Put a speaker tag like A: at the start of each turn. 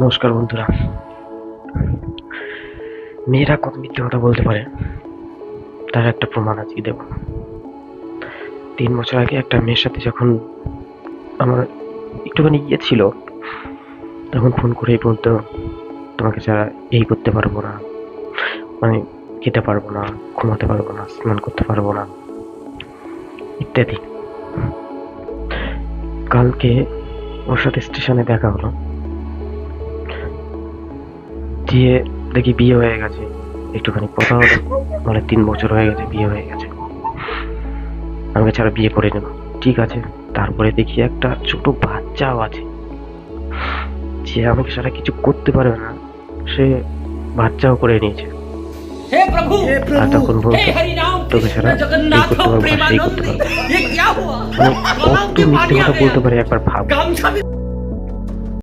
A: নমস্কার বন্ধুরা। মেয়েরা কত মিথ্যে কথা বলতে পারে, তার একটা প্রমাণ আজকে দেব। তিন বছর আগে একটা মেয়ের সাথে যখন আমার একটুখানি ইয়ে ছিল, তখন ফোন করেই বলতো তোমাকে ছাড়া এই করতে পারব না মানে খেতে পারব না, ঘুমাতে পারব না, স্নান করতে পারব না, ইত্যাদি। কালকে ওর সাথে স্টেশনে দেখা হলো। দিয়ে দেখি বিয়ে হয়ে গেছে। একটুখানি কথা হলো মানে তিন বছর হয়ে গেছে বিয়ে হয়ে গেছে। আমাকে ছাড়া বিয়ে করে নেব। ঠিক আছে তারপরে দেখি একটা ছোট বাচ্চাও আছে। যে আমাকে সারা কিছু করতে পারবে না সে বাচ্চাও করে নিয়েছে। তখন তোকে করতে
B: কত
A: মানে মিথ্যে কথা বলতে একবার ভাব।